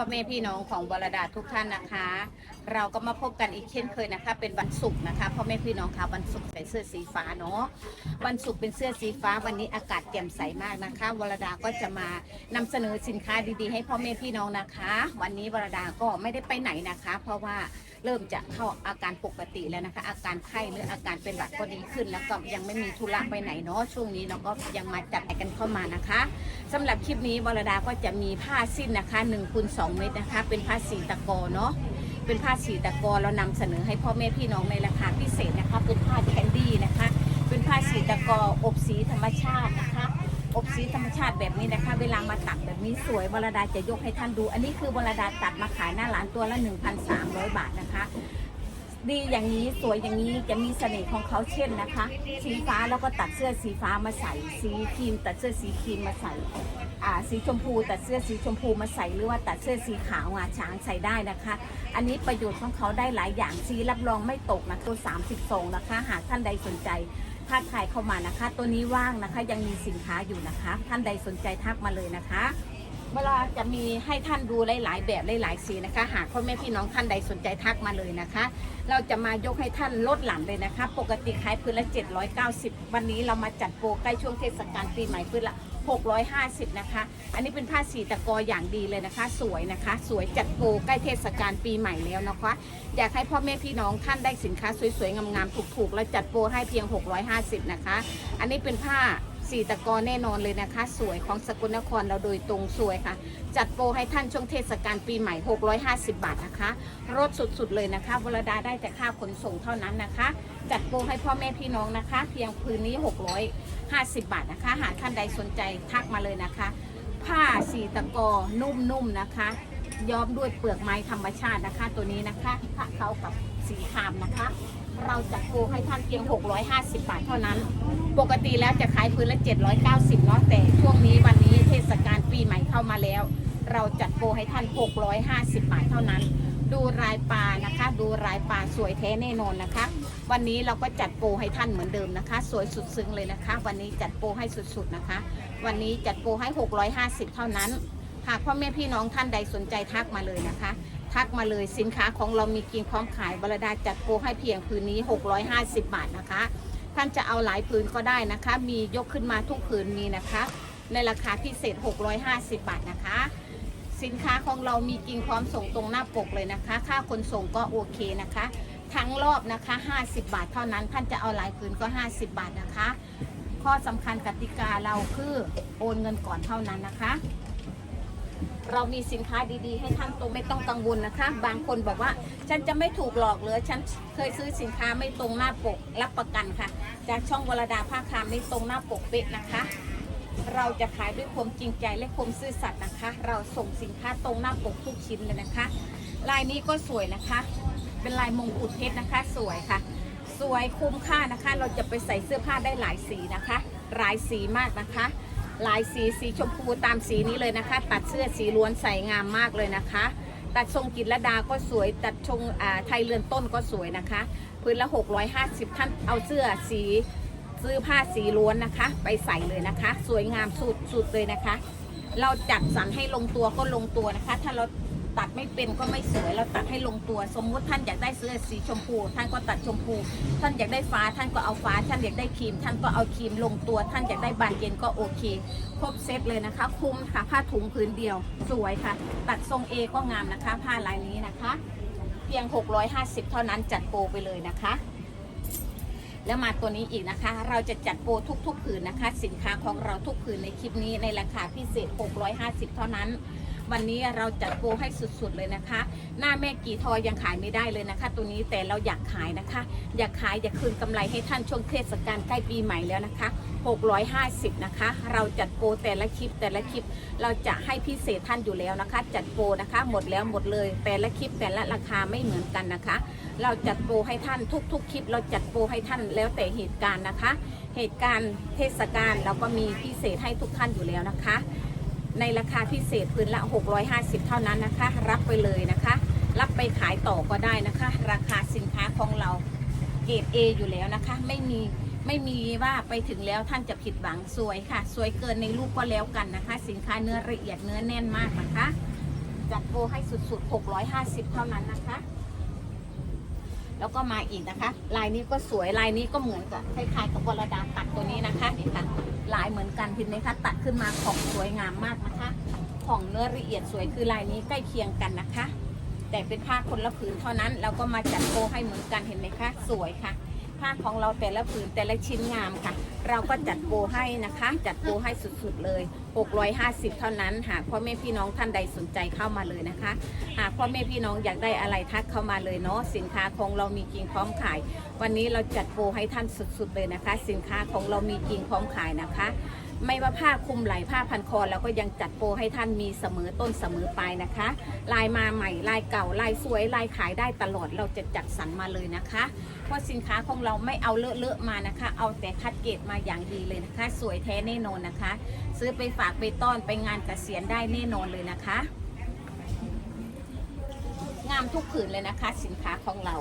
พ่อแม่พี่น้องของวรดาทุกท่านนะคะ เราก็มาพบกันอีกเช่นเคยนะคะ เป็นวันศุกร์นะคะพ่อแม่พี่น้องคะวันศุกร์ใส่เสื้อสีฟ้าเนาะวันศุกร์เป็นเสื้อสีฟ้าวันนี้อากาศแจ่มใสมากนะคะวรดาก็จะมานำเสนอสินค้าดีๆ ให้พ่อแม่พี่น้องนะคะ วันนี้วรดาก็ไม่ได้ไปไหนนะคะ เพราะว่า เริ่มจะเข้าอาการปกติแล้วนะคะ อาการไข้หรืออาการเป็นหวัดก็ดีขึ้น แล้วก็ยังไม่มีธุระไปไหนเนาะช่วงนี้เราก็ยังมาจัดกันเข้ามานะคะสำหรับคลิปนี้วรดาก็จะมีผ้าสิ้นนะคะ1คูณ2เมตรนะคะ เป็นผ้าสีตะกอเนาะเป็นผ้าสีตะกอเรานำเสนอให้พ่อแม่พี่น้องในราคาพิเศษนะคะเป็นผ้าแคนดี้นะคะ เป็นผ้าสีตะกออบสีธรรมชาตินะคะ อบสีธรรมชาติแบบนี้นะคะ เวลามาตัดแบบนี้สวยวรดาจะยกให้ท่านดู อันนี้คือวรดาตัดมาขายหน้าร้านตัวละ 1,300 บาทนะคะ ดีอย่างนี้สวยอย่างนี้จะมีเสน่ห์ของเขาเช่นนะคะ สีฟ้าแล้วก็ตัดเสื้อสีฟ้ามาใส่ สีครีมตัดเสื้อสีครีมมาใส่อ่าสีชมพูตัดเสื้อสีชมพูมาใส่หรือว่าตัดเสื้อสีขาวงาช้างใส่ได้นะคะ อันนี้ประโยชน์ของเขาได้หลายอย่างสีรับรองไม่ตกนะตัว32นะคะ หากท่านใดสนใจ ถ้าใครเข้ามานะคะ ตัวนี้ว่างนะคะ ยังมีสินค้าอยู่นะคะ ท่านใดสนใจทักมาเลยนะคะ เวลาจะมีให้ท่านดูหลายๆ แบบหลายๆสีนะคะ หากพ่อแม่พี่น้องท่านใดสนใจทักมาเลยนะคะ เราจะมายกให้ท่านลดหลั่นเลยนะคะ ปกติขายพื้นละ 790 วันนี้เรามาจัดโปรใกล้ช่วงเทศกาลปีใหม่พื้นละ 650 นะคะ อันนี้เป็นผ้าสีตะกออย่างดีเลยนะคะ สวยนะคะ สวยจัดโปรใกล้เทศกาลปีใหม่แล้วนะคะ อยากให้พ่อแม่พี่น้องท่านได้สินค้าสวยๆงามๆถูกๆ แล้วจัดโปรให้เพียง 650 นะคะ อันนี้เป็นผ้า สีตะกอแน่นอนเลยนะคะ สวยของสกลนครเราโดยตรงสวยค่ะ จัดโปรให้ท่านช่วงเทศกาลปีใหม่ 650 บาทนะคะลดสุดๆเลยนะคะวรดาได้แต่ค่าขนส่งเท่านั้นนะคะ จัดโปรให้พ่อแม่พี่น้องนะคะ เพียงพื้นนี้ 650 บาทนะคะ หากท่านใดสนใจทักมาเลยนะคะ ผ้าสีตะกอนุ่มๆนะคะย้อมด้วยเปลือกไม้ธรรมชาตินะคะ ตัวนี้นะคะผ้าเขากับสีครามนะคะ เราจัดโปรให้ท่านเพียง 650 บาทเท่านั้น ปกติแล้วจะขายพื้นละ 790เนาะแต่ช่วงนี้วันนี้เทศกาลปีใหม่เข้ามาแล้ว เราจัดโปรให้ท่าน 650 บาทเท่านั้น ดูรายปลานะคะ ดูรายปลาสวยแท้แน่นอนนะคะ วันนี้เราก็จัดโปรให้ท่านเหมือนเดิมนะคะ สวยสุดซึ้งเลยนะคะ วันนี้จัดโปรให้สุดๆนะคะ วันนี้จัดโปรให้ 650 เท่านั้นหากพ่อแม่พี่น้องท่านใดสนใจทักมาเลยนะคะ ทักมาเลยสินค้าของเรามีกินพร้อมขายบรดาจัดโปรให้เพียงผืนนี้ 650 บาทนะคะ ท่านจะเอาหลายผืนก็ได้นะคะ มียกขึ้นมาทุกผืนมีนะคะ ในราคาพิเศษ 650 บาทนะคะ สินค้าของเรามีกินพร้อมส่งตรงหน้าปกเลยนะคะ ค่าขนส่งก็โอเคนะคะ ทั้งรอบนะคะ 50 บาทเท่านั้น ท่านจะเอาหลายผืนก็ 50 บาทนะคะ ข้อสำคัญกติกาเราคือโอนเงินก่อนเท่านั้นนะคะ เรามีสินค้าดีๆ ให้ท่านตรงไม่ต้องกังวลนะคะ บางคนบอกว่า ฉันจะไม่ถูกหลอกเลยฉันเคยซื้อสินค้าไม่ตรงหน้าปกรับประกันค่ะ จากช่องวรดาภาคามนี่ตรงหน้าปกเป๊ะนะคะ เราจะขายด้วยความจริงใจและความซื่อสัตย์นะคะ เราส่งสินค้าตรงหน้าปกทุกชิ้นเลยนะคะ ลายนี้ก็สวยนะคะ เป็นลายมงกุฎเพชรนะคะ สวยค่ะสวยคุ้มค่านะคะ เราจะไปใส่เสื้อผ้าได้หลายสีนะคะ หลายสีมากนะคะ ลายสีสีชมพูตามสีนี้เลยนะคะ ตัดเสื้อสีล้วนใส่งามมากเลยนะคะ ตัดทรงกิจละดาก็สวย ตัดทรงไทยเรือนต้นก็สวยนะคะพื้นละ 650 ท่านเอาเสื้อสีซื้อผ้าสีล้วนนะคะ ไปใส่เลยนะคะ สวยงามสุดสุดเลยนะคะ เราจัดสรรให้ลงตัวก็ลงตัวนะคะ ถ้าเรา ตัดไม่เป็นก็ไม่สวยเราตัดให้ลงตัว สมมุติท่านอยากได้เสื้อสีชมพู ท่านก็ตัดชมพู ท่านอยากได้ฟ้าท่านก็เอาฟ้า ท่านอยากได้ครีม ท่านก็เอาครีมลงตัว ท่านอยากได้บานเย็นก็โอเค ครบเซตเลยนะคะ คุ้มค่ะผ้าถุงผืนเดียว สวยค่ะ ตัดทรงเอก็งามนะคะ ผ้าลายนี้นะคะ เพียง 650 เท่านั้นจัดโปรไปเลยนะคะแล้วมาตัวนี้อีกนะคะ เราจะจัดโปรทุกๆผืนนะคะ สินค้าของเราทุกผืนในคลิปนี้ในราคาพิเศษ 650 เท่านั้น วันนี้เราจัดโปรให้สุดๆเลยนะคะ หน้าแม่กี่ทอยังขายไม่ได้เลยนะคะ ตัวนี้แต่เราอยากขายนะคะ อยากขายอยากคืนกำไรให้ท่านช่วงเทศกาลใกล้ปีใหม่แล้วนะคะ 650 นะคะ เราจัดโปรแต่ละคลิปแต่ละคลิปเราจะให้พิเศษท่านอยู่แล้วนะคะ จัดโปรนะคะ หมดแล้วหมดเลย แต่ละคลิปแต่ละราคาไม่เหมือนกันนะคะ เราจัดโปรให้ท่านทุก ๆ คลิป เราจัดโปรให้ท่านแล้วแต่เหตุการณ์นะคะ เหตุการณ์เทศกาลเราก็มีพิเศษให้ทุกท่านอยู่แล้วนะคะ ในราคาพิเศษพื้นละ 650 เท่านั้นนะคะ รับไปเลยนะคะ รับไปขายต่อก็ได้นะคะ ราคาสินค้าของเราเกรด A อยู่แล้วนะคะ ไม่มีไม่มีว่าไปถึงแล้วท่านจะผิดหวังสวยค่ะ สวยเกินในรูปก็แล้วกันนะคะ สินค้าเนื้อละเอียดเนื้อแน่นมากนะคะ จัดโปรให้สุดๆ 650 เท่านั้นนะคะ แล้วก็มาอีกนะคะ ลายนี้ก็สวยลายนี้ก็เหมือนกับคล้ายๆกับวรดาตัดตัวนี้นะคะนี่ค่ะายเหมือนกันเห็นไหมคะตัดขึ้นมาของสวยงามมากนะคะของเนื้อละเอียดสวยคือลายนี้ใกล้เคียงกันนะคะ แต่เป็นผ้าคนละผืนเท่านั้น เราก็มาจัดโปให้เหมือนกันเห็นไหมคะ สวยค่ะ ผ้าของเราแต่ละผืนแต่ละชิ้นงามค่ะ เราก็จัดโปรให้นะคะ จัดโปรให้สุดๆเลย 650 เท่านั้น หากพ่อแม่พี่น้องท่านใดสนใจเข้ามาเลยนะคะ หากพ่อแม่พี่น้องอยากได้อะไรทักเข้ามาเลยเนาะสินค้าของเรามีจริงพร้อมขาย วันนี้เราจัดโปรให้ท่านสุดๆเลยนะคะ สินค้าของเรามีจริงพร้อมขายนะคะ ไม่ว่าผ้าคลุมไหล่ผ้าพันคอเราก็ยังจัดโปรให้ท่านมีเสมอต้นเสมอปลายนะคะ ลายมาใหม่ลายเก่าลายสวยลายขายได้ตลอดเราจะจัดสรรมาเลยนะคะ เพราะสินค้าของเราไม่เอาเลอะๆมานะคะ เอาแต่คัดเกรดมาอย่างดีเลยนะคะ สวยแท้แน่นอนนะคะ ซื้อไปฝากไปต้อนไปงานเกษียณได้แน่นอนเลยนะคะ งามทุกผืนเลยนะคะ สินค้าของเรา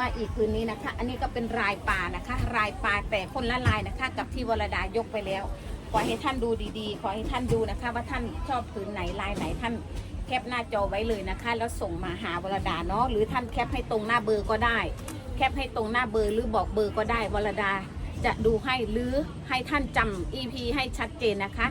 มาอีกผืนนี้นะคะ อันนี้ก็เป็นลายปลานะคะลายปลาแต่คนละลายนะคะ กับที่วรดายกไปแล้ว ขอให้ท่านดูดีๆ ขอให้ท่านดูนะคะ ว่าท่านชอบผืนไหนลายไหนท่านแคปหน้าจอไว้เลยนะคะ แล้วส่งมาหาวรดาเนาะหรือท่านแคปให้ตรงหน้าเบอร์ก็ได้ แคปให้ตรงหน้าเบอร์หรือบอกเบอร์ก็ได้วรดา จะดูให้หรือให้ท่านจำ EP ให้ชัดเจนนะคะ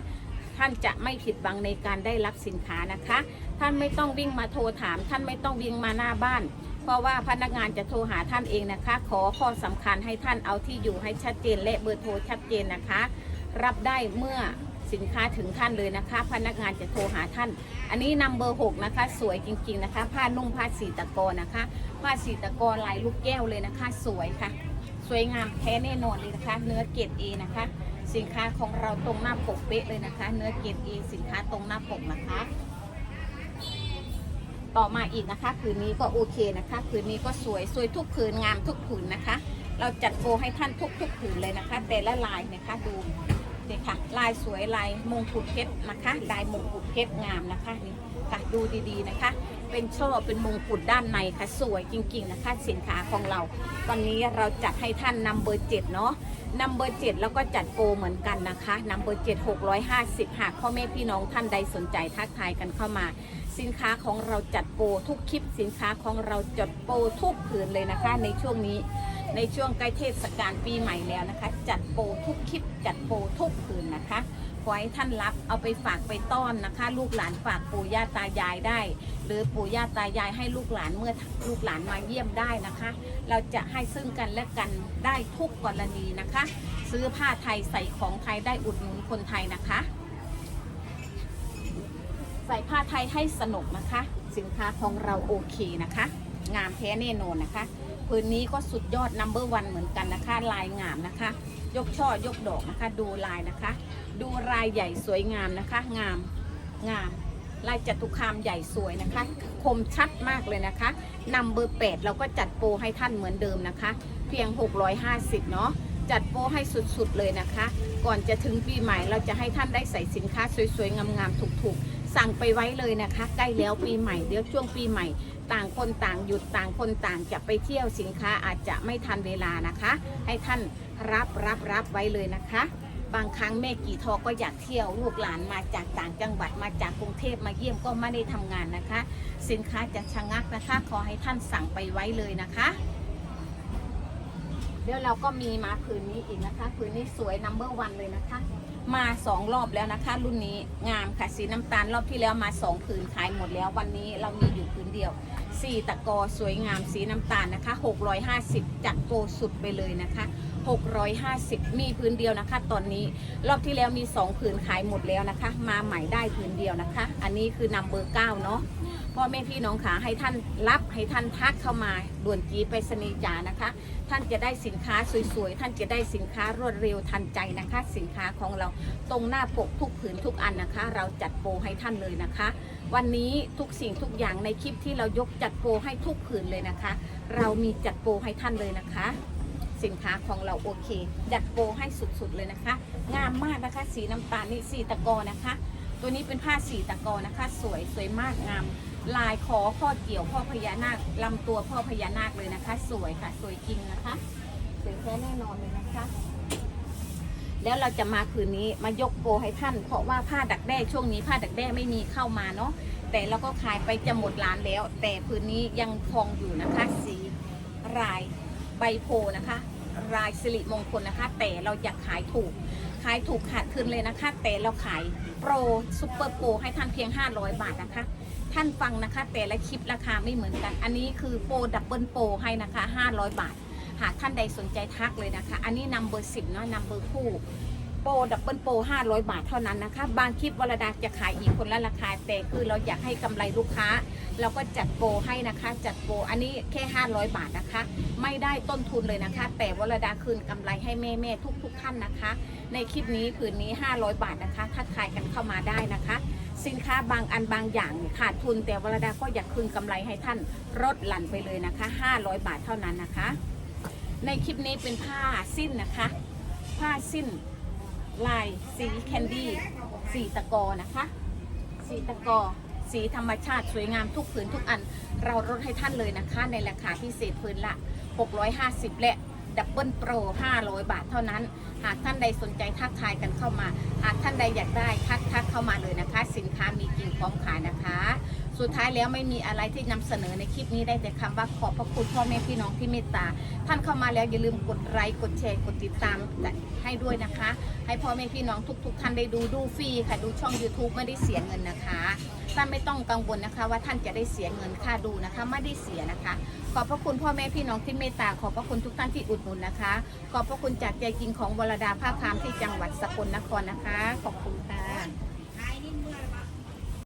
ท่านจะไม่ผิดหวังในการได้รับสินค้านะคะ ท่านไม่ต้องวิ่งมาโทรถาม ท่านไม่ต้องวิ่งมาหน้าบ้านเพราะว่าพนักงานจะโทรหาท่านเองนะคะ ขอข้อสำคัญให้ท่านเอาที่อยู่ให้ชัดเจนและเบอร์โทรชัดเจนนะคะ รับได้เมื่อสินค้าถึงท่านเลยนะคะ พนักงานจะโทรหาท่าน อันนี้นำเบอร์หกนะคะ สวยจริงๆนะคะ ผ้านุ่งผ้าสีตะกอนะคะ ผ้าสีตะกอลายลูกแก้วเลยนะคะ สวยค่ะ สวยงามแท้แน่นอนเลยนะคะ เนื้อเกรดเอนะคะ สินค้าของเราตรงหน้าปกเป๊ะเลยนะคะ เนื้อเกรดเอสินค้าตรงหน้าปกนะคะ ต่อมาอีกนะคะผืนนี้ก็โอเคนะคะผืนนี้ก็สวยสวยทุกผืนงามทุกผืนนะคะ เราจัดโปรให้ท่านทุกทุกผืนเลยนะคะ แต่ละลายนะคะดู เด็ค่ะ ลายสวยลายมงกุฎเพชรนะคะ ลายมงกุฎเพชรงามนะคะนี่ค่ะดูดีๆนะคะ เป็นช่อเป็นมงกุฎด้านในค่ะ สวยจริงๆนะคะสินค้าของเรา วันนี้เราจัดให้ท่านนำเบอร์เจ็ดเนาะนำเบอร์เจ็ดแล้วก็จัดโปรเหมือนกันนะคะนำเบอร์เจ็ดหกร้อยห้าสิบหากพ่อแม่พี่น้องท่านใดสนใจทักทายกันเข้ามา สินค้าของเราจัดโปรทุกคลิปสินค้าของเราจัดโปรทุกผืนเลยนะคะ ในช่วงนี้ ในช่วงใกล้เทศกาลปีใหม่แล้วนะคะ จัดโปรทุกคลิปจัดโปรทุกผืนนะคะขอให้ท่านรับเอาไปฝากไปต้อนนะคะ ลูกหลานฝากปู่ย่าตายายได้ หรือปู่ย่าตายายให้ลูกหลานเมื่อลูกหลานมาเยี่ยมได้นะคะ เราจะให้ซึ่งกันและกันได้ทุกกรณีนะคะ ซื้อผ้าไทยใส่ของไทยได้อุดหนุนคนไทยนะคะ ใส่ผ้าไทยให้สนุกนะคะ สินค้าของเราโอเคนะคะ งามแท้แน่นอนนะคะผืนนี้ก็สุดยอดนัมเบอร์วันเหมือนกันนะคะ ลายงามนะคะ ยกช่อยกดอกนะคะ ดูลายนะคะ ดูลายใหญ่สวยงามนะคะ งามงามลายจตุคามใหญ่สวยนะคะ คมชัดมากเลยนะคะนำเบอร์8เราก็จัดโปรให้ท่านเหมือนเดิมนะคะ เพียง 650 เนาะจัดโปรให้สุดๆเลยนะคะ ก่อนจะถึงปีใหม่เราจะให้ท่านได้ใส่สินค้าสวยๆงามๆถูกๆ สั่งไปไว้เลยนะคะ ใกล้แล้วปีใหม่เดี๋ยวช่วงปีใหม่ ต่างคนต่างหยุดต่างคนต่างจะไปเที่ยวสินค้าอาจจะไม่ทันเวลานะคะ ให้ท่านรับรับรับไว้เลยนะคะ บางครั้งแม่กี่ทอก็อยากเที่ยวลูกหลานมาจากต่างจังหวัดมาจากกรุงเทพมาเยี่ยมก็ไม่ได้ทำงานนะคะ สินค้าจะชะงักนะคะ ขอให้ท่านสั่งไปไว้เลยนะคะเดี๋ยวเราก็มีมาผืนนี้อีกนะคะผืนนี้สวยนัมเบอร์วันเลยนะคะ มาสองรอบแล้วนะคะ รุ่นนี้งามค่ะสีน้ำตาลรอบที่แล้วมาสองผืนขายหมดแล้ว วันนี้เรามีอยู่ผืนเดียวสี่ตะกอสวยงามสีน้ำตาลนะคะ 650 จัดโกสุดไปเลยนะคะ 650 มีผืนเดียวนะคะ ตอนนี้รอบที่แล้วมี 2 ผืนขายหมดแล้วนะคะ มาใหม่ได้ผืนเดียวนะคะ อันนี้คือนัมเบอร์9เนาะพ่อแม่พี่น้องขาให้ท่านรับให้ท่านทักเข้ามาด่วนจีไปสนีจานะคะ ท่านจะได้สินค้าสวยๆ ท่านจะได้สินค้ารวดเร็วทันใจนะคะ สินค้าของเราตรงหน้าปกทุกผืนทุกอันนะคะ เราจัดโปรให้ท่านเลยนะคะ วันนี้ทุกสิ่งทุกอย่างในคลิปที่เรายกจัดโปรให้ทุกผืนเลยนะคะ เรามีจัดโปรให้ท่านเลยนะคะ สินค้าของเราโอเค จัดโปรให้สุดๆเลยนะคะ งามมากนะคะสีน้ำตาลนี่สีตะกอนะคะ ตัวนี้เป็นผ้าสีตะกอนะคะ สวยสวยมากงาม ลายคอข้อเกี่ยวพ่อพญานาคลำตัวพ่อพญานาคเลยนะคะ สวยค่ะ สวยจริงนะคะสวยแท้แน่นอนเลยนะคะ แล้วเราจะมาคืนนี้มายกโปรให้ท่าน เพราะว่าผ้าดักแด้ช่วงนี้ผ้าดักแด้ไม่มีเข้ามาเนาะแต่เราก็ขายไปจะหมดร้านแล้ว แต่พื้นนี้ยังคงอยู่นะคะ สีรายใบโพนะคะ รายสิริมงคลนะคะ แต่เราอยากขายถูก ขายถูกขาดทุนเลยนะคะ แต่เราขายโปรซุปเปอร์โปรให้ท่านเพียง 500 บาทนะคะ ท่านฟังนะคะ แต่ละคลิปราคาไม่เหมือนกัน อันนี้คือโปรดับเบิลโปรให้นะคะ 500 บาท หากท่านใดสนใจทักเลยนะคะ อันนี้นำเบอร์สิบเนาะนำเบอร์คู่ โปรดับเบิลโปร500 บาทเท่านั้นนะคะ บางคลิปวรดาจะขายอีกคนละราคา แต่คือเราอยากให้กำไรลูกค้า เราก็จัดโปรให้นะคะ จัดโปรอันนี้แค่ 500 บาทนะคะ ไม่ได้ต้นทุนเลยนะคะ แต่วรดาคืนกำไรให้แม่แม่ทุกทุกๆท่านนะคะ ในคลิปนี้ผืนนี้ 500 บาทนะคะทักทายกันเข้ามาได้นะคะ สินค้าบางอันบางอย่างขาดทุน แต่วรดาก็อยากคืนกำไรให้ท่านลดหลั่นไปเลยนะคะ 500 บาทเท่านั้นนะคะ ในคลิปนี้เป็นผ้าสิ้นนะคะ ผ้าสิ้น ลายสีแคนดี้สีตะกอนะคะ สีตะกอ สีธรรมชาติสวยงามทุกผืนทุกอัน เราลดให้ท่านเลยนะคะ ในราคาพิเศษผืนละ 650 และ ดับเบิลโปร 500 บาทเท่านั้น หากท่านใดสนใจทักทายกันเข้ามา หากท่านใดอยากได้ทักทักเข้ามาเลยนะคะ สินค้ามีจริงพร้อมขายนะคะ สุดท้ายแล้วไม่มีอะไรที่นำเสนอในคลิปนี้ได้แต่คำว่าขอบพระคุณพ่อแม่พี่น้องที่เมตตา ท่านเข้ามาแล้วอย่าลืมกดไลค์กดแชร์กดติดตามให้ด้วยนะคะ ให้พ่อแม่พี่น้องทุก ๆ ท่านได้ดูดูฟรีค่ะดูช่อง YouTube ไม่ได้เสียเงินนะคะ ท่านไม่ต้องกังวลนะคะ ว่าท่านจะได้เสียเงินค่าดูนะคะ ไม่ได้เสียนะคะ ขอบพระคุณพ่อแม่พี่น้องที่เมตตาขอบพระคุณทุกท่านที่อุดหนุนนะคะ ขอบพระคุณจากใจจริงของวรดาภาคคามที่จังหวัดสกลนครนะคะ ขอบคุณค่ะ